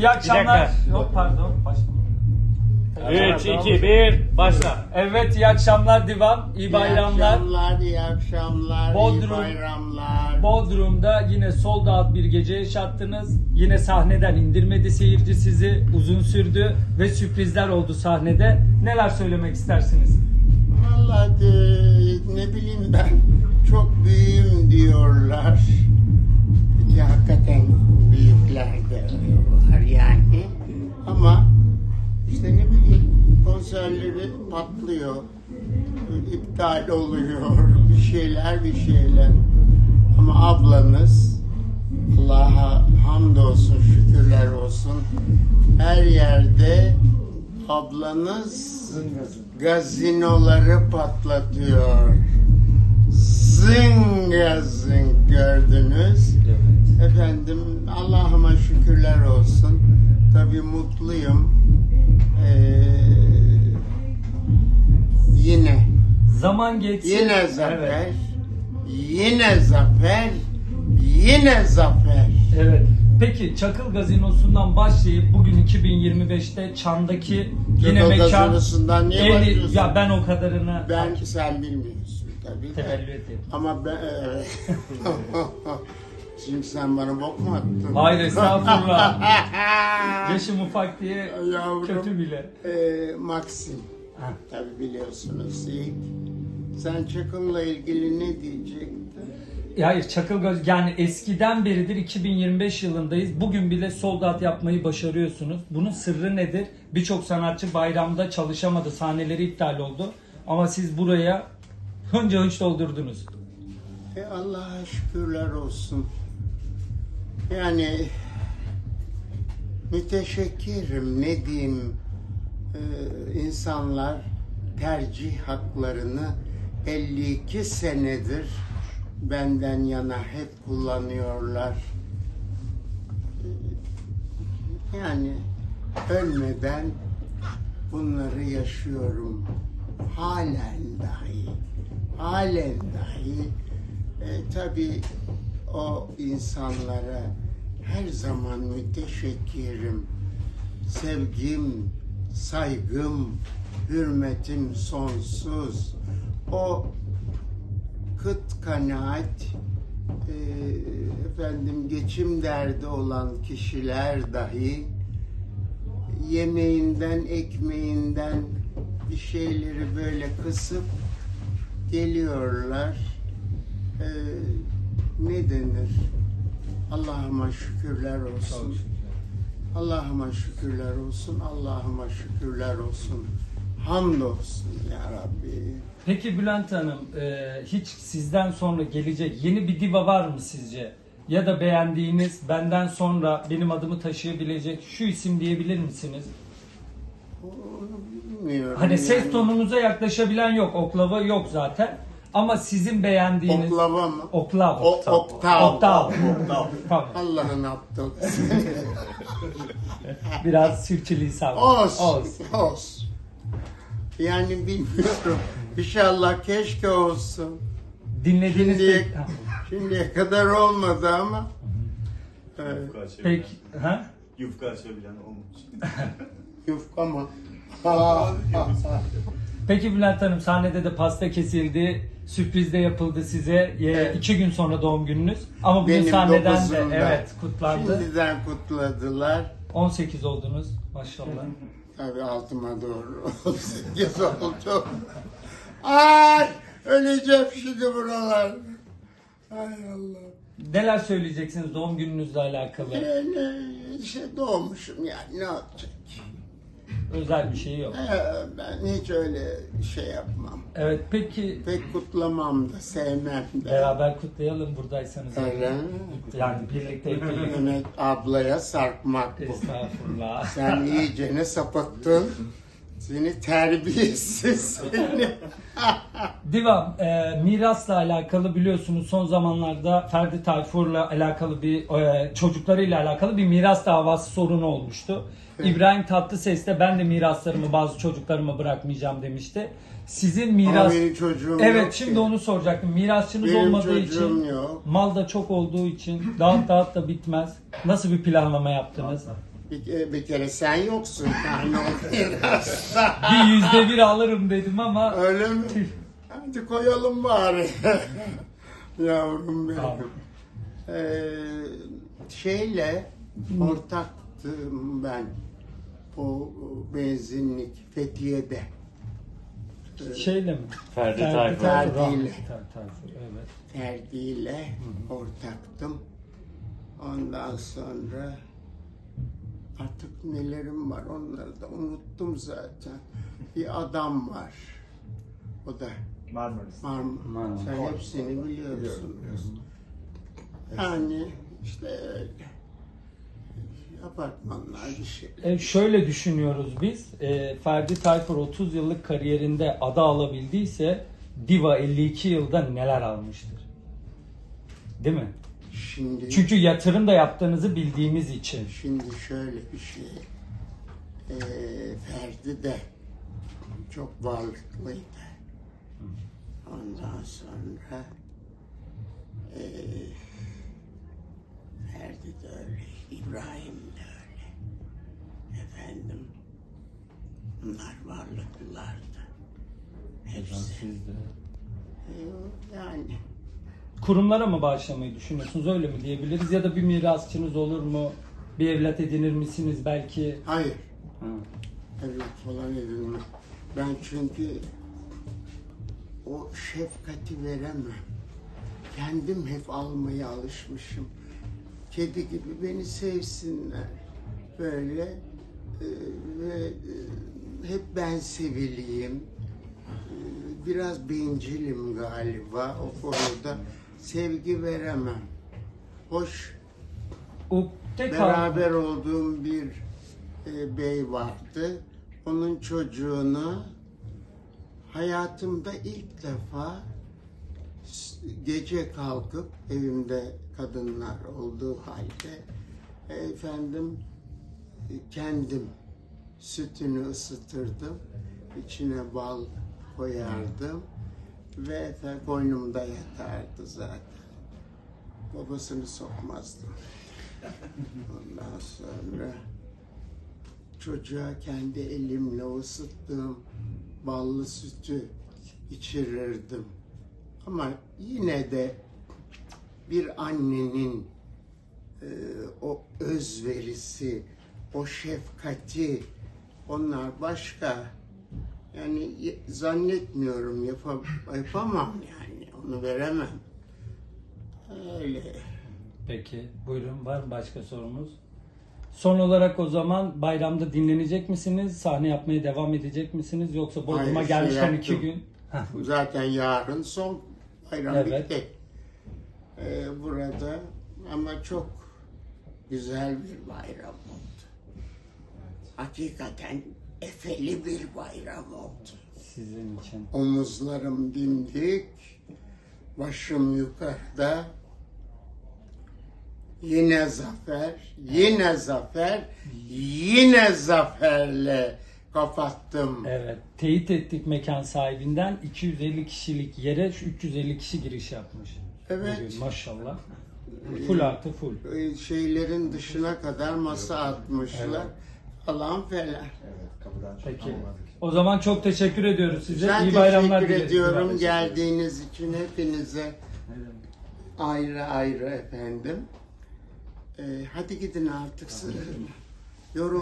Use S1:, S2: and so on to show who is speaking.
S1: İyi akşamlar.
S2: dakika.
S1: Yok pardon. Başlamadım.
S2: 3, 2, 1, başla.
S1: Evet iyi akşamlar Divan. İyi bayramlar.
S3: İyi akşamlar, iyi akşamlar,
S1: Bodrum.
S3: iyi bayramlar.
S1: Bodrum'da yine sold out bir gece yaşattınız. Yine sahneden indirmedi seyirci sizi. Uzun sürdü ve sürprizler oldu sahnede. Neler söylemek istersiniz?
S3: Vallahi de, ne bileyim ben, çok büyüğüm diyorlar. Ki hakikaten konserleri patlıyor, iptal oluyor, bir şeyler bir şeyler. Ama ablanız, Allah'a hamdolsun, şükürler olsun. Her yerde ablanız gazinoları patlatıyor. Zınga zıng gördünüz. Efendim Allah'ıma şükürler olsun. Tabii mutluyum. Ee, yine,
S1: Zaman geçsin.
S3: yine zafer,
S1: Evet.
S3: yine zafer, yine zafer.
S1: Evet. Peki Çakıl Gazinosu'ndan başlayıp bugün 2025'te Çan'daki yine
S3: Çakıl
S1: mekan
S3: Gazinosu'ndan niye başlıyorsun?
S1: Ya ben o kadarını
S3: Ben sen bilmiyorsun tabii.
S1: tevellü edeyim.
S3: Ama ben evet. Şimdi sen bana bok mu attın?
S1: Hayır estağfurullah. Yaşım ufak diye
S3: Yavrum.
S1: kötü bile.
S3: Ee, Maxim.
S1: Ha.
S3: Tabii biliyorsunuz ilk. Sen Çakıl'la ilgili ne diyecektin?
S1: Hayır Çakıl Göz yani eskiden beridir 2025 yılındayız. Bugün bile sold out yapmayı başarıyorsunuz. Bunun sırrı nedir? Birçok sanatçı bayramda çalışamadı. Sahneleri iptal oldu. Ama siz buraya hınca hınç doldurdunuz.
S3: E Allah'a şükürler olsun. Yani müteşekkirim ne diyeyim insanlar tercih haklarını 52 senedir benden yana hep kullanıyorlar. Ee, Yani ölmeden bunları yaşıyorum. Halen dahi. Halen dahi. E, tabii o insanlara her zaman müteşekkirim. Sevgim, saygım, hürmetim sonsuz. O kıt kanaat, e, efendim geçim derdi olan kişiler dahi yemeğinden, ekmeğinden bir şeyleri böyle kısıp geliyorlar. Ee, ne denir? Allah'ıma şükürler olsun. Allah'ıma şükürler olsun. Allah'ıma şükürler olsun. Hamdolsun ya Rabbi.
S1: Peki Bülent Hanım e, hiç sizden sonra gelecek yeni bir diva var mı sizce? Ya da beğendiğiniz benden sonra benim adımı taşıyabilecek şu isim diyebilir misiniz?
S3: Onu bilmiyorum.
S1: Hani ses
S3: yani.
S1: tonunuza yaklaşabilen yok. Oklava yok zaten. Ama sizin beğendiğiniz...
S3: Oklava mı?
S1: Oklav.
S3: O, oktav.
S1: Oktav. Tamam.
S3: Allah'ın aptal.
S1: Biraz sürçülisan.
S3: Olsun.
S1: Olsun.
S3: Olsun. Yani bilmiyorum. İnşallah keşke olsun.
S1: Dinlediğiniz
S3: Şimdiye,
S1: pek...
S3: Şimdiye kadar olmadı ama. Evet,
S4: Yufka açabilen,
S1: Pek... Ha?
S4: yufka açabilen olmuş.
S3: yufka mı? Ha, ha, ha.
S1: Peki Bülent Hanım sahnede de pasta kesildi. Sürpriz de yapıldı size. E,
S3: Evet.
S1: iki gün sonra doğum gününüz. Ama bugün
S3: Benim
S1: sahneden de evet kutlandı.
S3: Şimdiden kutladılar.
S1: 18 oldunuz maşallah.
S3: Tabii altıma doğru 18 oldu. Ay öleceğim şimdi buralar. Ay Allah.
S1: Neler söyleyeceksiniz doğum gününüzle alakalı?
S3: Ee, ne, işte doğmuşum yani ne olacak?
S1: Özel bir şey yok.
S3: Ee, ben hiç öyle şey yapmam.
S1: Evet peki
S3: Pek kutlamam da sevmem de.
S1: beraber kutlayalım buradaysanız.
S3: Öyle.
S1: Yani birlikte.
S3: Mehmet ablaya sarkmak bu.
S1: Estağfurullah.
S3: Sen iyicene sapıttın. Seni terbiyesiz seni.
S1: Divan, e, mirasla alakalı biliyorsunuz son zamanlarda Ferdi Tayfur'la alakalı bir e, çocuklarıyla alakalı bir miras davası sorunu olmuştu. İbrahim Tatlıses de ben de miraslarımı bazı çocuklarıma bırakmayacağım demişti. Sizin
S3: Ama
S1: miras
S3: benim çocuğum
S1: Evet
S3: yok
S1: şimdi
S3: ki.
S1: onu soracaktım. Mirasçınız
S3: Benim
S1: olmadığı
S3: çocuğum
S1: için
S3: yok.
S1: mal da çok olduğu için dağıt dağıt da bitmez. Nasıl bir planlama yaptınız?
S3: Bir, bir kere sen yoksun.
S1: Bir yüzde bir alırım dedim ama
S3: Öyle mi? Hadi koyalım bari. Yavrum benim.
S1: Tamam.
S3: Ee, şeyle ortaktım ben o benzinlik Fethiye'de.
S1: şeyle mi?
S2: Ferdi Tayfur.
S1: Tayfur,
S3: Ferdi ile.
S1: Rahmet Tayfur, Tayfur, evet.
S3: Ferdi'yle ortaktım. Ondan sonra artık nelerim var onları da unuttum zaten. Bir adam var. O da
S4: Marmaris.
S3: Marmara.
S1: Marmara.
S3: Sen hepsini biliyorsun. Yani işte öyle. Apartmanlar bir şey.
S1: E, şöyle düşünüyoruz biz. E, Ferdi Tayfur 30 yıllık kariyerinde ada alabildiyse Diva 52 yılda neler almıştır? Değil mi?
S3: Şimdi
S1: Çünkü yatırım da yaptığınızı bildiğimiz için.
S3: Şimdi şöyle bir şey. Ee, Ferdi de çok varlıklıydı. Ondan sonra ee, Ferdi de öyle, İbrahim de öyle. Efendim, bunlar varlıklılardı. Hepsi. Ee, Yani
S1: Kurumlara mı bağışlamayı düşünüyorsunuz öyle mi diyebiliriz ya da bir mirasçınız olur mu? Bir evlat edinir misiniz belki?
S3: hayır,
S1: Ha.
S3: evlat falan edinme. Ben çünkü o şefkati veremem. Kendim hep almaya alışmışım. Kedi gibi beni sevsinler. Böyle e, ve e, hep ben sevileyim. E, Biraz bencilim galiba o konuda. Sevgi veremem. Hoş beraber olduğum bir e, bey vardı. Onun çocuğunu hayatımda ilk defa gece kalkıp evimde kadınlar olduğu halde e, efendim e, kendim sütünü ısıtırdım. içine bal koyardım ve efendim koynumda yatardı zaten. Babasını sokmazdım. Ondan sonra çocuğa kendi elimle ısıttığım ballı sütü içirirdim. Ama yine de bir annenin e, o özverisi, o şefkati, onlar başka. Yani zannetmiyorum yapa- yapamam yani onu veremem. Öyle.
S1: Peki buyurun var mı başka sorumuz? Son olarak o zaman bayramda dinlenecek misiniz? Sahne yapmaya devam edecek misiniz? Yoksa Bodrum'a
S3: Hayır, şey
S1: gelmişken iki
S3: yaptım.
S1: gün. Heh,
S3: Zaten yarın son bayram
S1: Evet.
S3: bitti. Ee, burada ama çok güzel bir bayram oldu. Hakikaten efeli bir bayram oldu.
S1: Sizin için.
S3: Omuzlarım dimdik, başım yukarıda. Yine zafer, yine zafer, yine zaferle kapattım.
S1: Evet. Teyit ettik mekan sahibinden 250 kişilik yere şu 350 kişi giriş yapmış.
S3: Evet.
S1: Bugün, maşallah. Full artı full.
S3: e, şeylerin dışına kadar masa atmışlar falan falan.
S1: Peki. O zaman çok teşekkür ediyoruz size.
S3: Ben
S1: İyi bayramlar
S3: teşekkür
S1: dileriz.
S3: ediyorum geldiğiniz için hepinize ayrı ayrı efendim. Ee, hadi gidin artık sırrım. Yorum